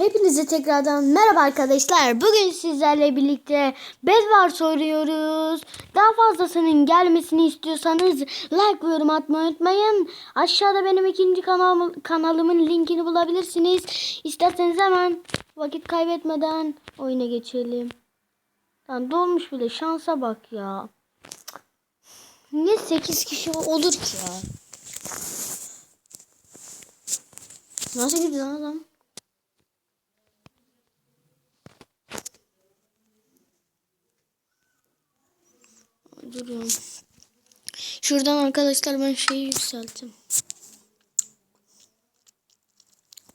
Hepinize tekrardan merhaba arkadaşlar. Bugün sizlerle birlikte Bedwars soruyoruz. Daha fazlasının gelmesini istiyorsanız like ve yorum atmayı unutmayın. Aşağıda benim ikinci kanal, kanalımın linkini bulabilirsiniz. İsterseniz hemen vakit kaybetmeden oyuna geçelim. Lan dolmuş bile şansa bak ya. Niye 8 kişi olur ki ya? Nasıl gidiyor adam? Duruyorum. Şuradan arkadaşlar ben şeyi yükselttim.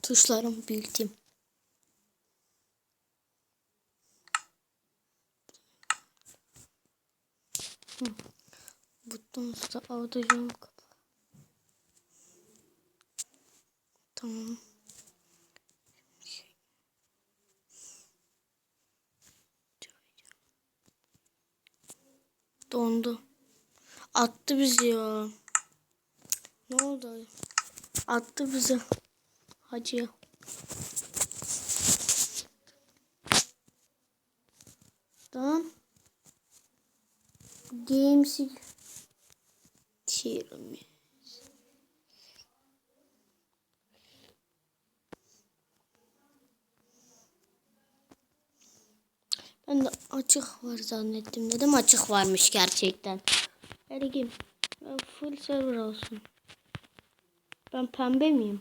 Tuşlarım bildim. Buton da alacağım. Tamam. Dondu. Attı bizi ya. Ne oldu? Attı bizi. Hacı. Tamam. Games'i Çiğrim. Ben de açık var zannettim dedim açık varmış gerçekten. Ergim. Full server olsun. Ben pembe miyim?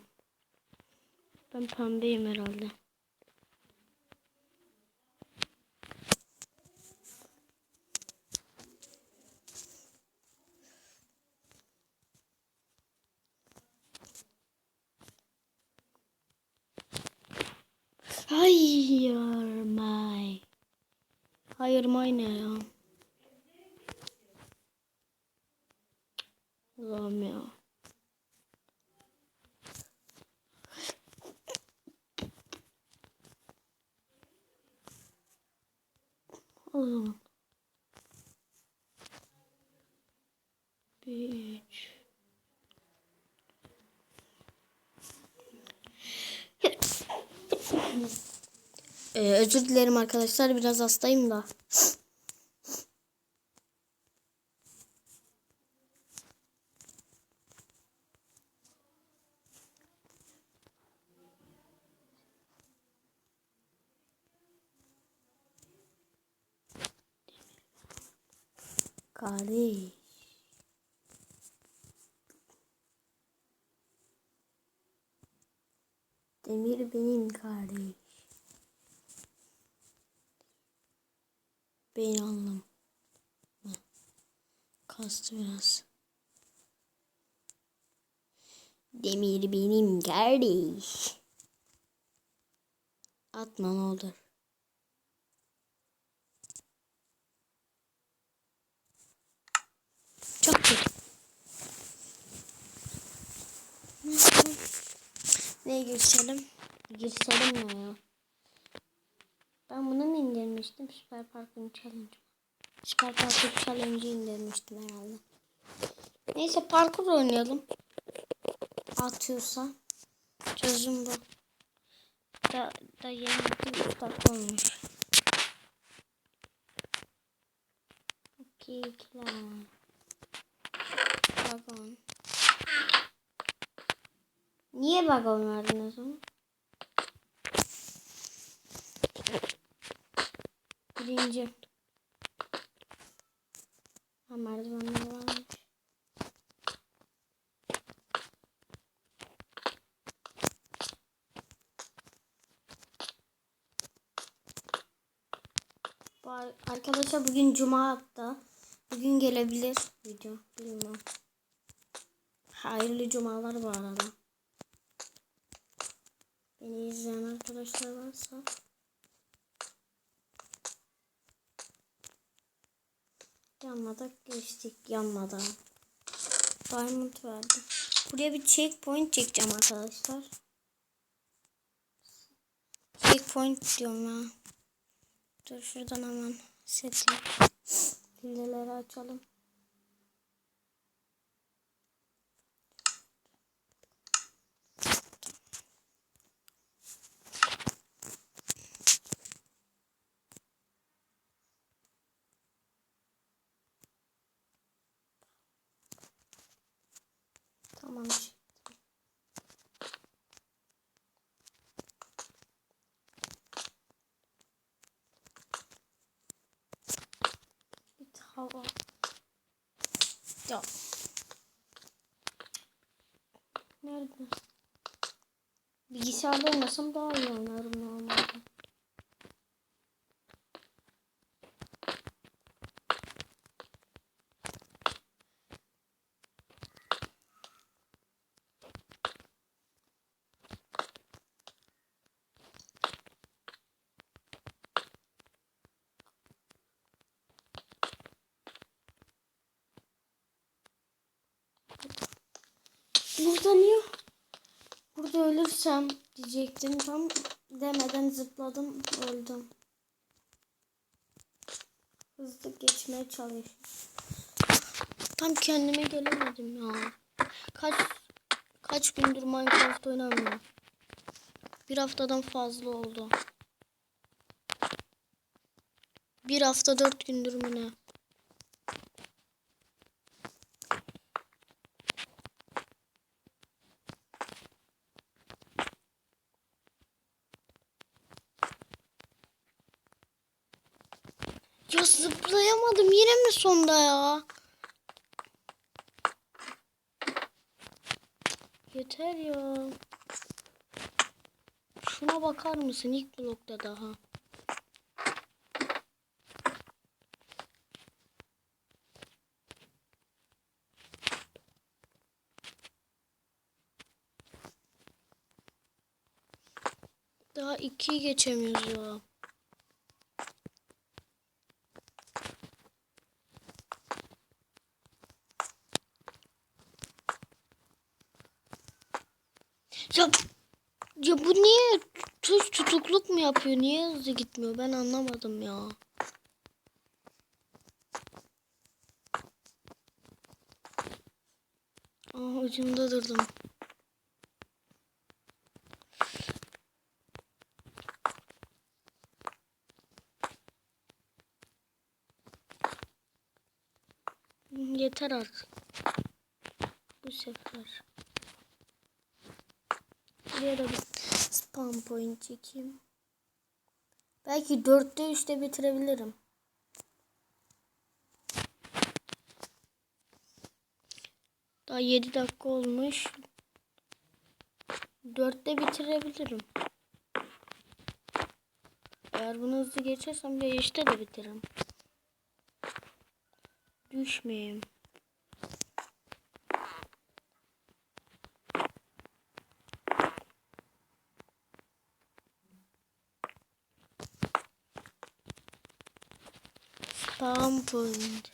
Ben pembeyim herhalde. Hayır may. Hayır may ne ya? Allah'ım ya. O zaman. Bir, üç. Ee, özür dilerim arkadaşlar biraz hastayım da. Kardeş. Demir benim kardeş. Beyin alnım. Kastı biraz. Demir benim kardeş. Atma ne olur. Çok kötü. Neye girişelim? Girişelim ne ya? Ben bunu mu indirmiştim? Süper Park'ın challenge. Süper Park'ın challenge'ı indirmiştim herhalde. Neyse parkur oynayalım. Atıyorsa. Çözüm bu. Da, da yeni bir dakika olmuş. Kekler. Vagon. Niye vagon verdin o zaman? Birinci. Ha merdivenler varmış. Arkadaşlar bugün cuma hatta. Bugün gelebilir video. Bilmem. Hayırlı cumalar bu arada. Beni izleyen arkadaşlar varsa. Yanmadan geçtik yanmadan. Diamond verdi. Buraya bir checkpoint çekeceğim arkadaşlar. Checkpoint diyorum ya. Dur şuradan hemen setli. Hileleri açalım. Tamam çektim. Git hava. Ya. Nerede? Bilgisayarda olmasam daha iyi oynarım normalde. Burada niye? Burada ölürsem diyecektim. Tam demeden zıpladım öldüm. Hızlı geçmeye çalışıyorum. Tam kendime gelemedim ya. Kaç kaç gündür Minecraft oynamıyorum. Bir haftadan fazla oldu. Bir hafta dört gündür mü ne? Ya zıplayamadım yine mi sonda ya? Yeter ya. Şuna bakar mısın ilk blokta daha? Daha ikiyi geçemiyoruz ya. Ya, ya bu niye tuş tutukluk mu yapıyor? Niye hızlı gitmiyor? Ben anlamadım ya. Aa, ucunda durdum. Yeter artık. Bu sefer. Buraya da bir spam point çekeyim. Belki dörtte üçte bitirebilirim. Daha 7 dakika olmuş. Dörtte bitirebilirim. Eğer bunu hızlı geçersem de işte de bitiririm. Düşmeyeyim. Spam point.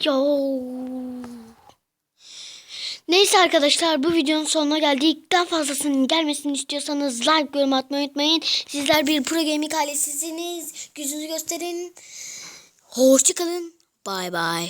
Yo. Neyse arkadaşlar bu videonun sonuna geldik. Daha fazlasının gelmesini istiyorsanız like, yorum atmayı unutmayın. Sizler bir Pro Gaming ailesisiniz. Gücünüzü gösterin. Hoşçakalın. Bay bay.